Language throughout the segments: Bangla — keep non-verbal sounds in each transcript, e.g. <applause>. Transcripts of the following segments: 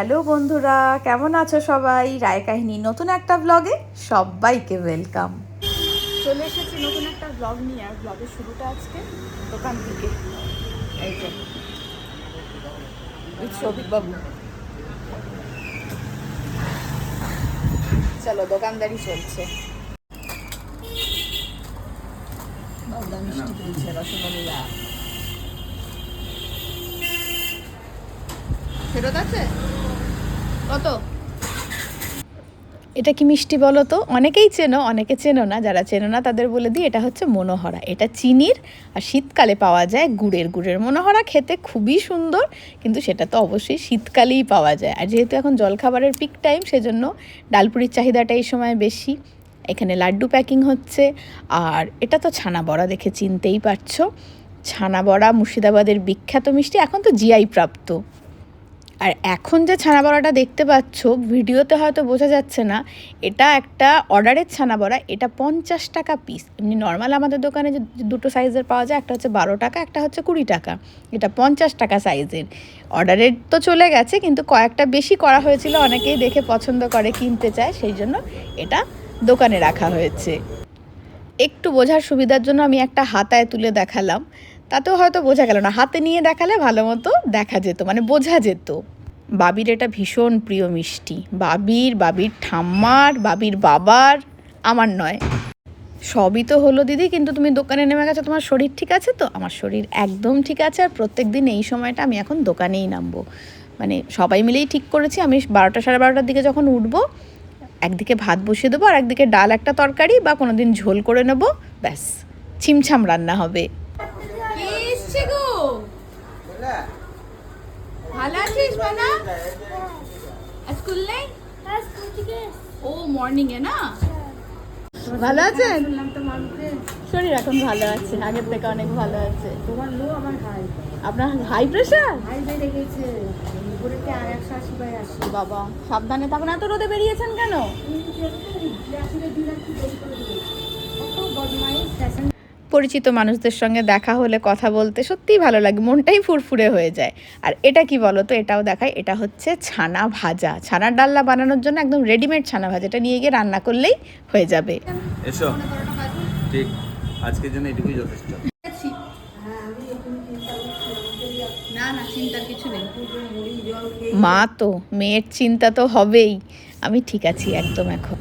হ্যালো বন্ধুরা, কেমন আছো সবাই? রায় কাহিনী নতুন একটা ব্লগে সবাইকে ওয়েলকাম চলে এসেছি নতুন একটা ব্লগ নিয়ে, আর ব্লগের শুরুটা আজকে দোকান থেকে। এই যে বাবু। চলো, দোকানদারি চলছে। রসগোল্লা। ফেরত আছে? কত? এটা কি মিষ্টি বলো তো? অনেকেই চেনো, অনেকে চেনো না। যারা চেনো না, তাদের বলে দিই, এটা হচ্ছে মনোহরা। এটা চিনির আর শীতকালে পাওয়া যায় গুড়ের। গুড়ের মনোহরা খেতে খুবই সুন্দর, কিন্তু সেটা তো অবশ্যই শীতকালেই পাওয়া যায়। আর যেহেতু এখন জলখাবারের পিক টাইম সেজন্য ডালপুরির চাহিদাটা এই সময় বেশি। এখানে লাড্ডু প্যাকিং হচ্ছে। আর এটা তো ছানা বড়া দেখে চিনতেই পারছ। ছানা বড়া মুর্শিদাবাদের বিখ্যাত মিষ্টি। এখন তো জিআই প্রাপ্ত। আর এখন যে ছানা বড়াটা দেখতে পাচ্ছ, ভিডিওতে হয়তো বোঝা যাচ্ছে না, এটা একটা অর্ডারের ছানা বড়া এটা পঞ্চাশ টাকা পিস এমনি নর্মাল আমাদের দোকানে যে দুটো সাইজের পাওয়া যায়, একটা হচ্ছে বারো টাকা, একটা হচ্ছে কুড়ি টাকা। এটা পঞ্চাশ টাকা সাইজের অর্ডারের তো চলে গেছে, কিন্তু কয়েকটা বেশি করা হয়েছিল, অনেকেই দেখে পছন্দ করে, কিনতে চায়, সেই জন্য এটা দোকানে রাখা হয়েছে। একটু বোঝার সুবিধার জন্য আমি একটা হাতায় তুলে দেখালাম। তাতেও হয়তো বোঝা গেল না। হাতে নিয়ে দেখালে ভালো মতো দেখা যেত মানে বোঝা যেত। বাবির এটা ভীষণ প্রিয় মিষ্টি। বাবির বাবির ঠাম্মার, বাবির বাবার, আমার নয়। সবই তো হলো দিদি, কিন্তু তুমি দোকানে নেমে গেছো, তোমার শরীর ঠিক আছে তো? আমার শরীর একদম ঠিক আছে, আর প্রত্যেক দিন এই সময়টা আমি এখন দোকানেই নামবো। মানে সবাই মিলেই ঠিক করেছি, আমি বারোটা সাড়ে বারোটার দিকে যখন উঠবো, একদিকে ভাত বসিয়ে দেবো, আর একদিকে ডাল একটা তরকারি, বা কোনো দিন ঝোল করে নেব, ব্যাস। ছিমছাম রান্না হবে এসছে গো ভালো আছিস বানা স্কুল নেই ও মর্নিং এ না ভালো আছেন? শরীর এখন ভালো আছে আগের থেকে অনেক ভালো আছে। তোমার লো আমার হাই আপনার হাই প্রেশার হাই বেড়ে গেছে বাবা সাবধানে তখন এত রোদে বেরিয়েছেন কেন? পরিচিত মানুষদের সঙ্গে দেখা হলে কথা বলতে সত্যিই ভালো লাগে মনটাই ফুরফুরে হয়ে যায়। আর এটা কি বলো তো এটাও দেখায় এটা হচ্ছে ছানা ভাজা। ছানার ডাল্লা বানানোর জন্য একদম রেডিমেড ছানা ভাজা এটা নিয়ে গিয়ে রান্না করলেই হয়ে যাবে। এসো। ঠিক আজকের জন্য এটুকুই যথেষ্ট। হ্যাঁ আমি এখন চিন্তা না না চিন্তার কিছু নেই মুড়ি জল খেয়ে মা তো মেয়ের চিন্তা তো হবেই। আমি ঠিক আছি একদম এখন।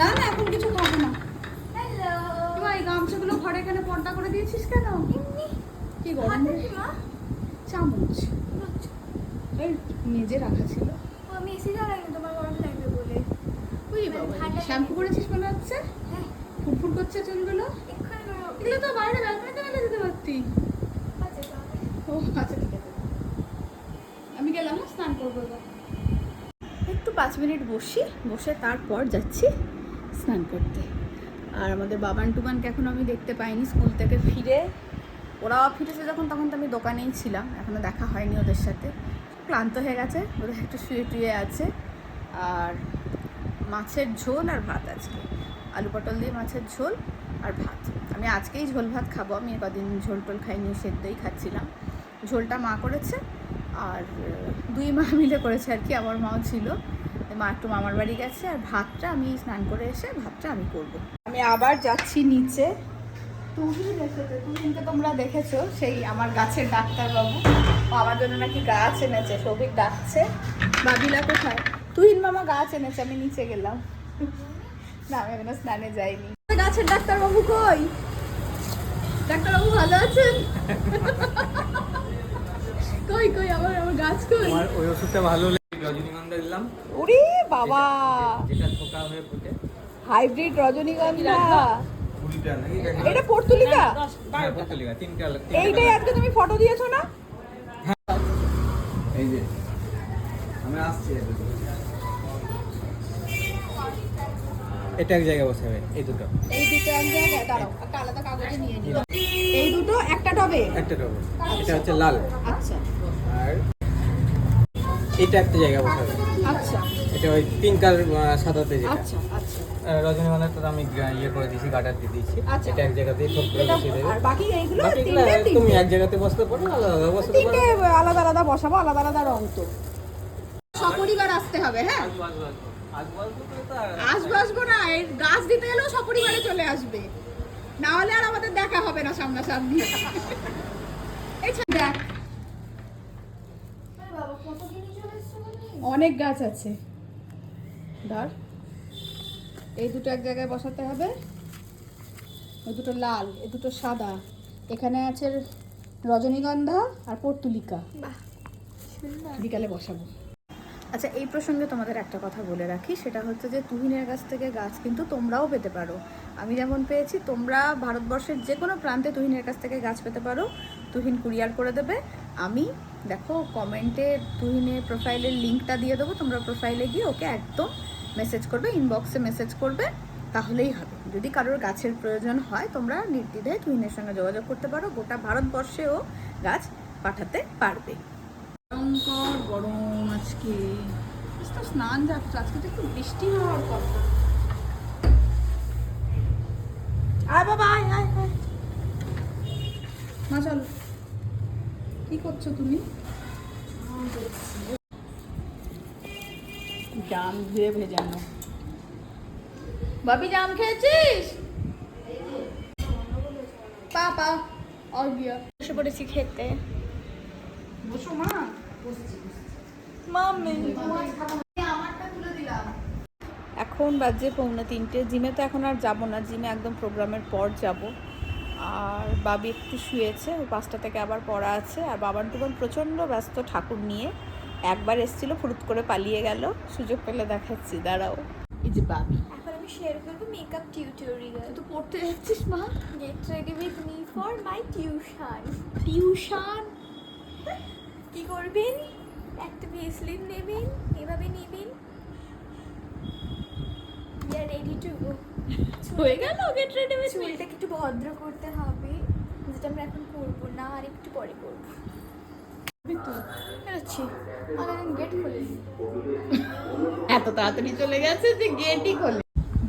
না না এখন কিছু খাব না এবার এই গামছাগুলো ঘরে করে দিয়েছিস কেন? কি গরম? চামচ। এই মেজে রাখা ছিল। আমি এসে জানাইনি তোমার গরম লাগবে বলে। বুঝি বাবা শ্যাম্পু করেছিস মনে হচ্ছে? হ্যাঁ। ফুটফুট করছে চুলগুলো? এগুলো তো বাইরে ব্যালকনিতে মেলে দিতে পারতি। ও আচ্ছা ঠিক আছে। আমি গেলাম হ্যাঁ, স্নান করব এবার। একটু পাঁচ মিনিট বসি বসে তারপর যাচ্ছি স্নান করতে। আর আমাদের বাবান টুবানকে এখন আমি দেখতে পাইনি, স্কুল থেকে ফিরে। ওরা ফিরেছে যখন, তখন তো আমি দোকানেই ছিলাম এখনও দেখা হয়নি ওদের সাথে। ক্লান্ত হয়ে গেছে ওদের একটু শুয়ে টুয়ে আছে। আর মাছের ঝোল আর ভাত আজকে। আলু পটল দিয়ে মাছের ঝোল আর ভাত। আমি আজকেই ঝোল ভাত খাব, আমি কদিন ঝোল টোল খাইনি, সেদ্ধই খাচ্ছিলাম। ঝোলটা মা করেছে, আর দুই মা মিলে করেছে আর কি, আমার মাও ছিল। মা একটু মামার বাড়ি গেছে, আর ভাতটা আমি স্নান করে এসে, ভাতটা আমি করব। আমি আবার যাচ্ছি নিচে। তুহিন এসেছে তুহিনকে তোমরা দেখেছ সেই আমার গাছের ডাক্তারবাবু। আমার জন্য নাকি গাছ এনেছে সৌভিক ডাকছে। বাবিলা কোথায়? তুহিন মামা গাছ এনেছে আমি নিচে গেলাম। না আমি এখনও স্নানে যাইনি। গাছের ডাক্তারবাবু কই? ডাক্তারবাবু ভালো আছেন? কই কই আমার আমার গাছ কই? তোমার ওই ওষুধটা ভালো লেগে রজনীগন্ধা দিলাম। ওরে বাবা! যেটা থোকা হয়ে ফুটে হাইব্রিড রজনীগন্ধা। এটা পর্তুলিকা? হ্যাঁ, পর্তুলিকা, তিনটা এইটাই আজকে তুমি ফটো দিয়েছ না? এই যে আমি আসছি এটা এক জায়গায় বসাবে এই দুটো। এই দুটো এক জায়গায় দাঁড়াও একটা আলাদা কাগজে নিয়ে নিও এই দুটো একটা টবে? একটা টবে। এটা হচ্ছে লাল। আচ্ছা। আর এটা একটা জায়গায় বসাবে। আচ্ছা। এটা ওই পিঙ্ক আর সাদাতে যেটা। আচ্ছা আচ্ছা। রজনীগন্ধাটা তো আমি ইয়ে করে দিয়েছি গার্ডার দিয়ে দিয়েছি। আচ্ছা। এটা এক জায়গাতেই থোক করে এটা বসিয়ে দেবে। আর বাকি এইগুলো তুমি এক জায়গাতে বসতে পারো আলাদা আলাদা বসতে পারো? আলাদা আলাদা বসাবো আলাদা আলাদা রং তো। সপরিবার আসতে হবে হ্যাঁ? আসব না এই গাছ দিতে এলেও সপরিবারে চলে আসবে। না হলে আর আমাদের দেখা হবে না সামনাসামনি। দেখ। অনেক গাছ আছে। ধর। এই দুটো এক জায়গায় বসাতে হবে। ওই দুটো লাল এই দুটো সাদা। এখানে আছে রজনীগন্ধা আর পর্তুলিকা। বিকালে বসাবো। আচ্ছা এই প্রসঙ্গে তোমাদের একটা কথা বলে রাখি। সেটা হচ্ছে যে তুহিনের কাছ থেকে গাছ কিন্তু তোমরাও পেতে পারো। আমি যেমন পেয়েছি তোমরা ভারতবর্ষের যে কোনো প্রান্তে তুহিনের কাছ থেকে গাছ পেতে পারো। তুহিন কুরিয়ার করে দেবে। আমি দেখো কমেন্টে তুহিনের প্রোফাইলের লিঙ্কটা দিয়ে দেবো। তোমরা প্রোফাইলে গিয়ে ওকে একদম মেসেজ করবে ইনবক্সে মেসেজ করবে, তাহলেই হবে। যদি কারোর গাছের প্রয়োজন হয়, তোমরা নির্দ্বিধায় তুহিনের সঙ্গে যোগাযোগ করতে পারো, গোটা ভারতবর্ষেও গাছ পাঠাতে পারবে। ভয়ঙ্কর গরম আজকে তো স্নান যাচ্ছে, আজকে তো একটু বৃষ্টি হওয়ার কথা। আয় বাবা, আয় আয় আয়। মা, চলো। কি করছ তুমি? জাম ধুয়ে ভেজানো বাবি জাম খেয়েছিস? পা পা আর বসে পড়েছি খেতে। বসো মা মাম্মি। এখন বাজে পৌনে তিনটে। জিমে তো এখন আর যাব না। জিমে একদম প্রোগ্রামের পর যাব। আর বাবি একটু শুয়েছে। পাঁচটা থেকে আবার পড়া আছে। আর বাবার টুবান প্রচণ্ড ব্যস্ত ঠাকুর নিয়ে। একবার এসেছিল ফুরুত করে পালিয়ে গেল। সুযোগ পেলে দেখাচ্ছি দাঁড়াও। এই যে বাবি। এখন আমি শেয়ার করব মেকআপ টিউটোরিয়াল তো পড়তে যাচ্ছিস মা। Get ready with me for my tuition tuition কি করবেন? একটা ভেসলিন নেবেন এভাবে নেবেন। We are ready to go হয়ে গেল গেট রেডি উইথ মি চুলটাকে একটু ভদ্র করতে হবে যেটা আমরা এখন করব না আর একটু পরে করব বেরোচ্ছি আমার গেট খুলে দিই। এত তাড়াতাড়ি চলে গেছে যে গেটই খোলে।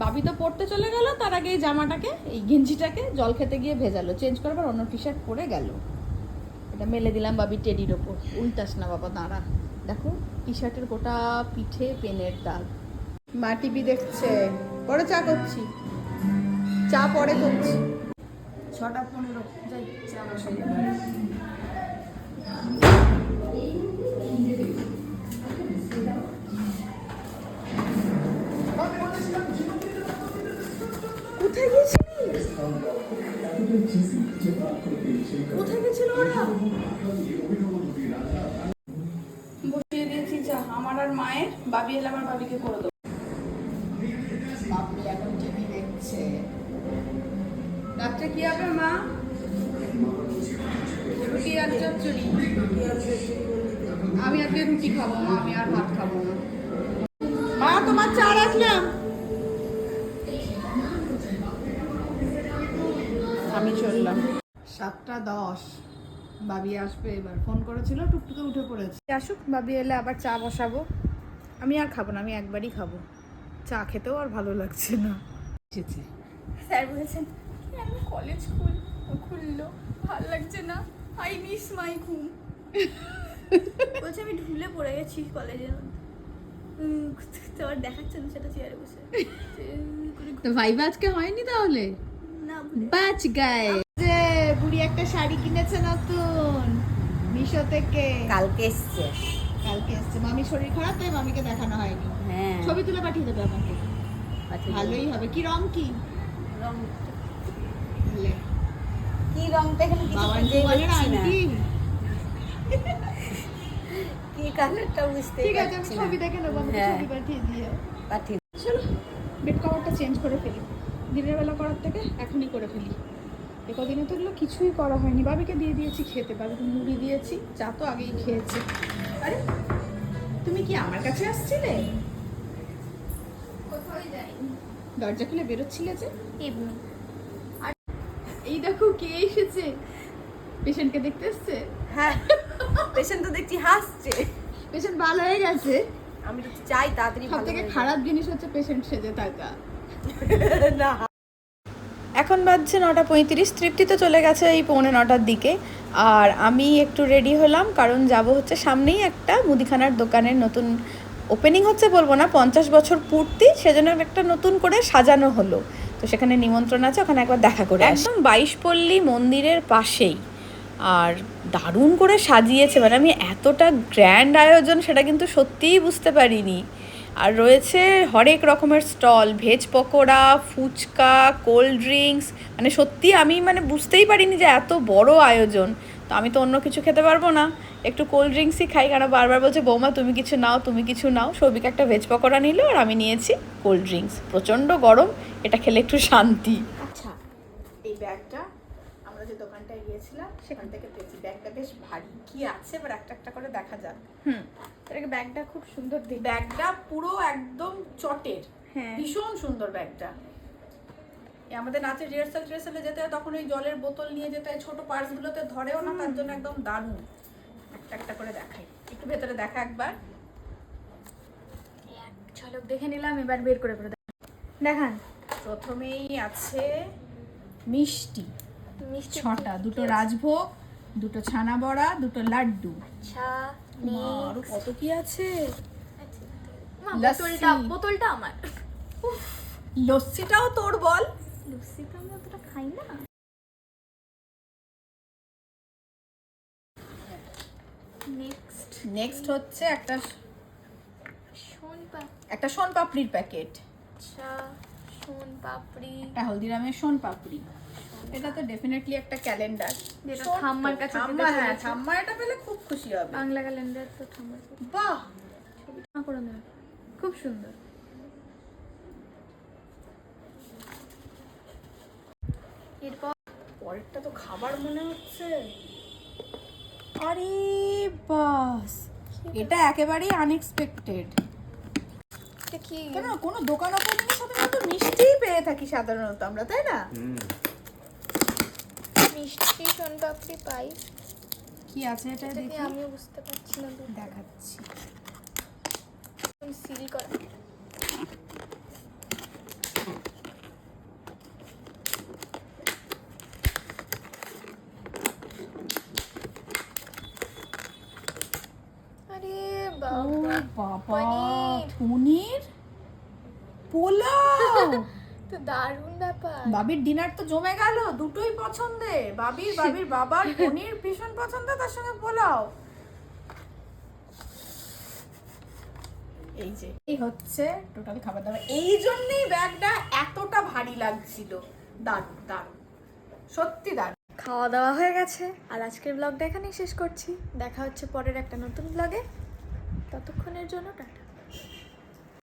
বাবি তো পড়তে চলে গেল তার আগে এই জামাটাকে এই গেঞ্জিটাকে জল খেতে গিয়ে ভেজালো। চেঞ্জ করবার অন্য টি শার্ট পরে গেল। এটা মেলে দিলাম বাবি টেডির ওপর। উল্টাস না বাবা দাঁড়া। দেখো টি শার্টের গোটা পিঠে পেনের দাগ। মা টিভি দেখছে। পরে চা করছি। চা পরে করছি। ছটা পনেরো। যাই চা বসাই কোথায় গেছিলি? কোথায় গেছিল ওরা? বসিয়ে দিয়েছি চা আমার আর মায়ের, বাবি এলে আমার বাবিকে করে দেবো বাবলি এখন টিভি দেখছে রাত্রে কি হবে মা আর চচ্চড়ি আমি আজকে রুটি খাব আমি আর ভাত খাব না। মা তোমার চা রাখলাম আমি চললাম। সাতটা দশ। বাবি আসবে এবার। ফোন করেছিল টুকটুকে উঠে পড়েছে। আসুক বাবি এলে আবার চা বসাবো। আমি আর খাব না আমি একবারই খাব। চা খেতেও আর ভালো লাগছে না। স্যার বলেছেন কলেজ খুল খুললো। ভালো লাগছে না। আই মিস মাই ঘুম বলছে আমি ঢুলে পড়ে গেছি কলেজের মধ্যে। তোমার দেখাচ্ছে না সেটা চেয়ারে বসে। তো ভাইবা আজকে হয়নি তাহলে? না বাচ গায়ে। যে বুড়ি একটা শাড়ি কিনেছে নতুন মিশো থেকে। কালকে এসছে। কালকে এসছে। মামি শরীর খারাপ তাই মামিকে দেখানো হয়নি। হ্যাঁ। ছবি তুলে পাঠিয়ে দেবে আমাকে। ভালোই হবে। কি রং কি? রং। লে, কি রংটা এখানে কিছু দোকানের পাচ্ছি না কি কালারটা বুঝতে ঠিক আছে আমি নেব আমাকে হ্যাঁ। ছবি পাঠিয়ে দিও পাঠিয়ে চলো বেড কভারটা চেঞ্জ করে ফেলি। দিনের বেলা করার থেকে এখনই করে ফেলি। এ কদিনে তো এগুলো কিছুই করা হয়নি। বাবিকে দিয়ে দিয়েছি খেতে বাবিকে মুড়ি দিয়েছি চা তো আগেই খেয়েছে। আরে তুমি কি আমার কাছে আসছিলে? দরজা খুলে বেরোচ্ছিলে যে? এমনি। এসেছে পেশেন্টকে দেখতে এসছে হ্যাঁ পেশেন্ট তো দেখছি হাসছে। পেশেন্ট ভালো হয়ে গেছে? আমি তো চাই তাড়াতাড়ি সব ভালো থেকে খারাপ জিনিস হচ্ছে পেশেন্ট সেজে থাকা। <laughs> না। এখন বাজছে নটা পঁয়ত্রিশ তৃপ্তি তো চলে গেছে এই পৌনে নটার দিকে। আর আমি একটু রেডি হলাম কারণ যাব হচ্ছে সামনেই একটা মুদিখানার দোকানের নতুন ওপেনিং হচ্ছে বলব না পঞ্চাশ বছর পূর্তি সেজন্য একটা নতুন করে সাজানো হলো। তো সেখানে নিমন্ত্রণ আছে, ওখানে একবার দেখা করে একদম বাইশপল্লী মন্দিরের পাশেই। আর দারুণ করে সাজিয়েছে মানে আমি এতটা গ্র্যান্ড আয়োজন সেটা কিন্তু সত্যিই বুঝতে পারিনি। আর রয়েছে হরেক রকমের stall, veg pakora, phuchka, cold drinks মানে সত্যি আমি মানে বুঝতেই পারিনি যে এত বড় আয়োজন। তো আমি তো অন্য কিছু খেতে পারব না। একটু কোল্ড ড্রিঙ্কসই খাই কারণ বারবার বলছে বৌমা তুমি কিছু নাও তুমি কিছু নাও। সৌভিক একটা ভেজ পকোড়া নিল আর আমি নিয়েছি কোল্ড ড্রিঙ্কস প্রচণ্ড গরম এটা খেলে একটু শান্তি। আচ্ছা এই ব্যাগটা আমরা যে দোকানটায় গিয়েছিলাম সেখান থেকে পেয়েছি। ব্যাগটা বেশ ভারী। কি আছে? এবার একটা একটা করে দেখা যাক। হুম। ব্যাগটা খুব সুন্দর ব্যাগটা পুরো একদম চটের। হ্যাঁ। ভীষণ সুন্দর ব্যাগটা। আমাদের নাচের রিহার্সাল টিহার্সালে যেতে হয় তখন ওই জলের বোতল নিয়ে যেতে হয় ছোট পার্সগুলোতে ধরেও না তার জন্য একদম দারুণ। একটা একটা করে দেখাই। একটু ভেতরে দেখা একবার। ঝলক দেখে নিলাম এবার বের করে করে দেখান। প্রথমেই আছে মিষ্টি। মিষ্টি ছটা দুটো রাজভোগ দুটো ছানা বড়া দুটো লাড্ডু। আচ্ছা আরও কত কি আছে? বোতলটা বোতলটা আমার। লস্যিটাও তোর বল। তো অতটা খাই না? নেক্সট নেক্সট হচ্ছে একটা একটা সোন পাপড়ির প্যাকেট। আচ্ছা শোন পাপড়ি। একটা হলদিরামের সোন পাপড়ি। এটা তো ডেফিনেটলি একটা ক্যালেন্ডার যেটা ঠাম্মার কাছে ঠাম্মা হ্যাঁ চলেছে। ঠাম্মা এটা পেলে খুব খুশি হবে। বাংলা ক্যালেন্ডার তো ঠাম্মার বাহ! করে খুব সুন্দর। পরেরটা তো খাবার মনে হচ্ছে। আরে বাস এটা একেবারেই আনএক্সপেক্টেড কি? কেন কোনো দোকান ওপেনিং এর সাথে তো মিষ্টিই পেয়ে থাকি সাধারণত আমরা তাই না? মিষ্টি শোন পাপড়ি পাই। কি আছে এটা এটা দেখি? আমিও বুঝতে পারছি না। দেখাচ্ছি। সিল করা আরে ও বাবা বাবা পনির। পোলাও! <laughs> তো দারুণ ব্যাপার। বাবির ডিনার তো জমে গেল দুটোই পছন্দের। বাবির <laughs> বাবির বাবার পনির ভীষণ পছন্দ তার সঙ্গে পোলাও। এই যে এই হচ্ছে টোটাল খাবার দাবার। এই জন্যই ব্যাগটা এতটা ভারী লাগছিল। দারুণ দারুণ। সত্যি দারুণ। খাওয়া দাওয়া হয়ে গেছে আর আজকের ব্লগটা এখানেই শেষ করছি। দেখা হচ্ছে পরের একটা নতুন ব্লগে ততক্ষণের জন্য টাটা।